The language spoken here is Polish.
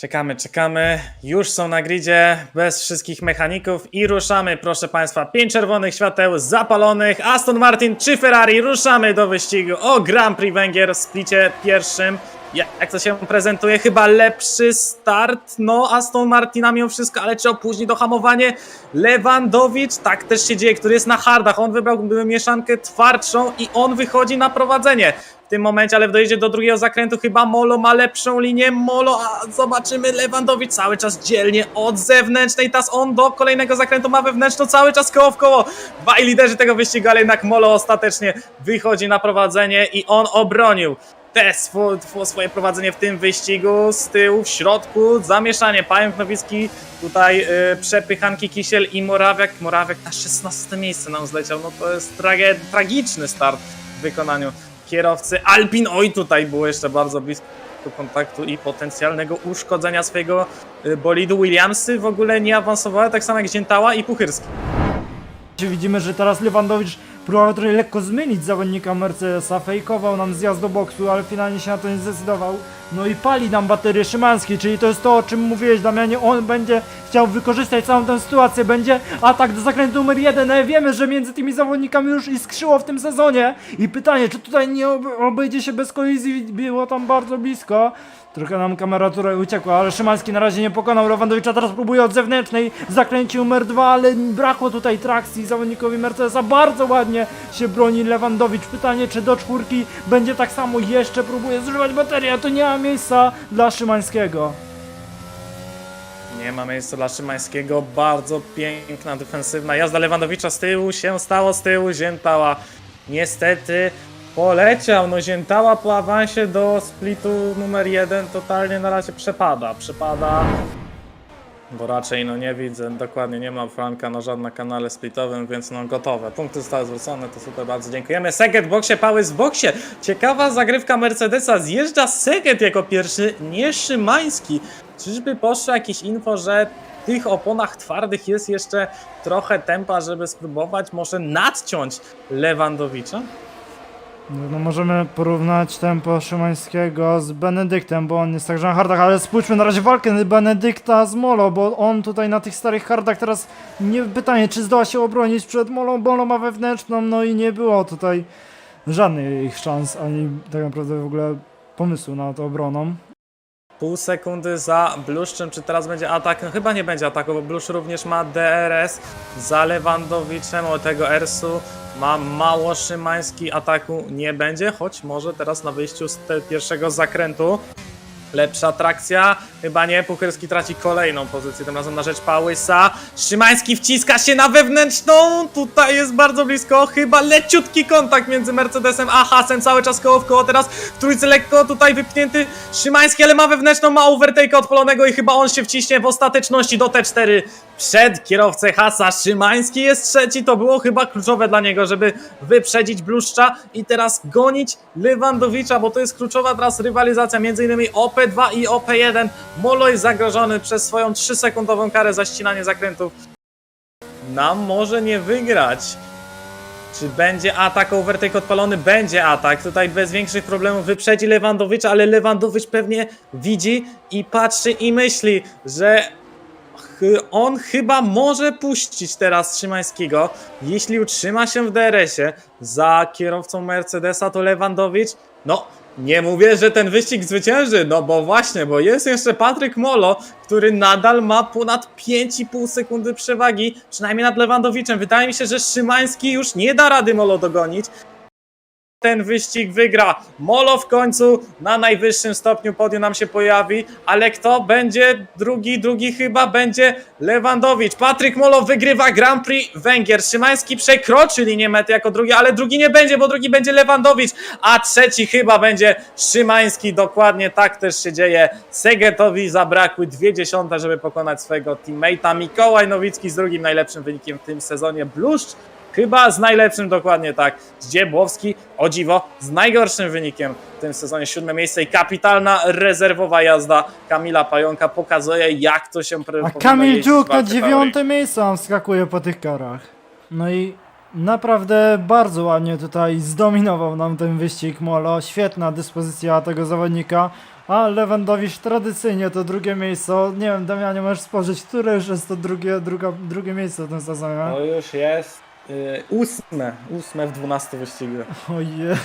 Czekamy, czekamy. Już są na gridzie, bez wszystkich mechaników i ruszamy, proszę Państwa. Pięć czerwonych świateł zapalonych. Aston Martin czy Ferrari? Ruszamy do wyścigu o Grand Prix Węgier w splicie pierwszym. Jak to się prezentuje? Chyba lepszy start. No, Aston Martina mimo wszystko, ale czy opóźni dohamowanie? Lewandowicz, tak też się dzieje, który jest na hardach. On wybrał mieszankę twardszą i on wychodzi na prowadzenie w tym momencie, ale w dojeździe do drugiego zakrętu chyba Molo ma lepszą linię. Molo, a zobaczymy Lewandowicz cały czas dzielnie od zewnętrznej. Tas on do kolejnego zakrętu ma wewnętrzną cały czas koło w koło. Dwaj liderzy tego wyścigu, ale jednak Molo ostatecznie wychodzi na prowadzenie i on obronił te swo, swo, swoje prowadzenie w tym wyścigu z tyłu, w środku, zamieszanie, Pająk Nowicki, tutaj y, przepychanki Kisiel i Morawiak, Morawiak na 16 miejsce nam zleciał, no to jest tragiczny start w wykonaniu kierowcy Alpin, oj tutaj było jeszcze bardzo blisko kontaktu i potencjalnego uszkodzenia swojego y, bolidu, Williamsy w ogóle nie awansowały, tak samo jak Ziętała i Puchyrski. Widzimy, że teraz Lewandowicz próbował trochę lekko zmienić zawodnika Mercedesa, fejkował nam zjazd do boksu, ale finalnie się na to nie zdecydował. No i pali nam baterię Szymańskiej, czyli to jest to, o czym mówiłeś Damianie, on będzie chciał wykorzystać całą tę sytuację, będzie atak do zakrętu numer jeden, ale wiemy, że między tymi zawodnikami już iskrzyło w tym sezonie. I pytanie, czy tutaj nie ob- obejdzie się bez kolizji, było tam bardzo blisko. Trochę nam kamera tutaj uciekła, ale Szymański na razie nie pokonał Lewandowicza, teraz próbuje od zewnętrznej w zakręcie numer dwa, ale brakło tutaj trakcji zawodnikowi Mercedesa, bardzo ładnie się broni Lewandowicz. Pytanie, czy do czwórki będzie tak samo, jeszcze próbuje zużywać baterię, a to nie ma miejsca dla Szymańskiego. Nie ma miejsca dla Szymańskiego. Bardzo piękna defensywna jazda Lewandowicza z tyłu się stało, z tyłu Ziętała. Niestety poleciał. No Ziętała po awansie do splitu numer jeden totalnie na razie przepada. Przepada. Bo raczej no nie widzę, dokładnie nie ma Franka no żadnym kanale splitowym, więc no gotowe. Punkty zostały zwrócone, to super, bardzo dziękujemy. Seket w boksie, Pałys w boksie. Ciekawa zagrywka Mercedesa, zjeżdża Seket jako pierwszy, nie Szymański. Czyżby poszło jakieś info, że tych oponach twardych jest jeszcze trochę tempa, żeby spróbować może nadciąć Lewandowicza? No, no możemy porównać tempo Szymańskiego z Benedyktem, bo on jest także na hardach, ale spójrzmy na razie walkę Benedykta z Molo, bo on tutaj na tych starych hardach teraz nie pytanie, czy zdoła się obronić przed Molą, Molo ma wewnętrzną, no i nie było tutaj żadnych szans, ani tak naprawdę w ogóle pomysłu na to obroną. Pół sekundy za Bluszczem, czy teraz będzie atak? No chyba nie będzie ataku, bo Blusz również ma DRS za Lewandowiczem, o tego Ersu ma mało Szymański, ataku nie będzie, choć może teraz na wyjściu z pierwszego zakrętu Lepsza trakcja? Chyba nie. Puchyrski traci kolejną pozycję, tym razem na rzecz Pałysa. Szymański wciska się na wewnętrzną. Tutaj jest bardzo blisko. Chyba leciutki kontakt między Mercedesem a Hasem. Cały czas koło w koło. Teraz w trójce lekko tutaj wypchnięty Szymański, ale ma wewnętrzną, ma overtake'a odpalonego i chyba on się wciśnie w ostateczności do T4 przed kierowcę Hasa. Szymański jest trzeci. To było chyba kluczowe dla niego, żeby wyprzedzić Bluszcza i teraz gonić Lewandowicza, bo to jest kluczowa teraz rywalizacja między innymi OP2 i OP1. Molo jest zagrożony przez swoją 3-sekundową karę za ścinanie zakrętów. Nam może nie wygrać. Czy będzie atak, overtake odpalony? Będzie atak. Tutaj bez większych problemów wyprzedzi Lewandowicza, ale Lewandowicz pewnie widzi i patrzy i myśli, że on chyba może puścić teraz Szymańskiego. Jeśli utrzyma się w DRS-ie za kierowcą Mercedesa, to Lewandowicz, no nie mówię, że ten wyścig zwycięży, no bo właśnie, bo jest jeszcze Patryk Molo, który nadal ma ponad 5,5 sekundy przewagi, przynajmniej nad Lewandowiczem. Wydaje mi się, że Szymański już nie da rady Molo dogonić. Ten wyścig wygra. Molo w końcu na najwyższym stopniu podium nam się pojawi, ale kto będzie drugi? Drugi chyba będzie Lewandowicz. Patryk Molo wygrywa Grand Prix Węgier. Szymański przekroczy linię mety jako drugi, ale drugi nie będzie, bo drugi będzie Lewandowicz, a trzeci chyba będzie Szymański. Dokładnie tak też się dzieje. Segetowi zabrakły dwie dziesiąte, żeby pokonać swojego teammate'a. Mikołaj Nowicki z drugim najlepszym wynikiem w tym sezonie. Bluszcz Chyba z najlepszym, dokładnie tak. Zdziebłowski, o dziwo, z najgorszym wynikiem w tym sezonie. Siódme miejsce i kapitalna rezerwowa jazda Kamila Pająka pokazuje, jak to się A Kamil Czuk na dziewiąte miejsce on wskakuje po tych karach. No i naprawdę bardzo ładnie tutaj zdominował nam ten wyścig Molo. Świetna dyspozycja tego zawodnika. A Lewandowicz tradycyjnie to drugie miejsce. Nie wiem, Damianie, możesz spojrzeć, które już jest to drugie, druga, drugie miejsce w tym sezonie. No już jest ósme, ósme w 12 wyścigach. Ojej.